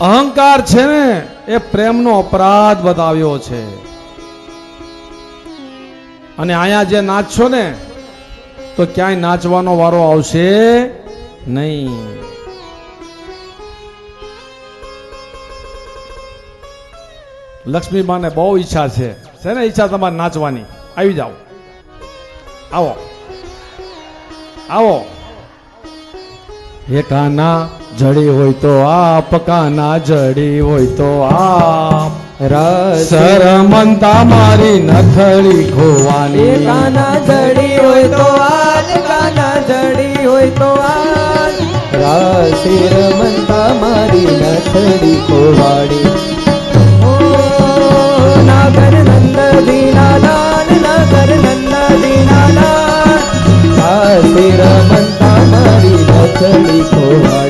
અહંકાર છે ને, એ પ્રેમનો અપરાધ બતાવ્યો છે. અને અહીંયા જે નાચશો ને, તો ક્યાંય નાચવાનો વારો આવશે નહીં. લક્ષ્મીબાને બહુ ઈચ્છા છે. છે ને ઈચ્છા તમારે નાચવાની? આવી જાઓ. આવો. આવો. એ કાના જડી હોય તો આપ કાના જડી હોય તો આ રસ સરમંતા મારી નથળી ખોવાની. કાના જડી હોય તો આ કાના જડી હોય તો આ મનતા મારી નથડી ખોવાડી. નાગર નંદ દીના દાન નાગર નંદ દીના. દાન મનતા મારી નથડી ખોવાડી.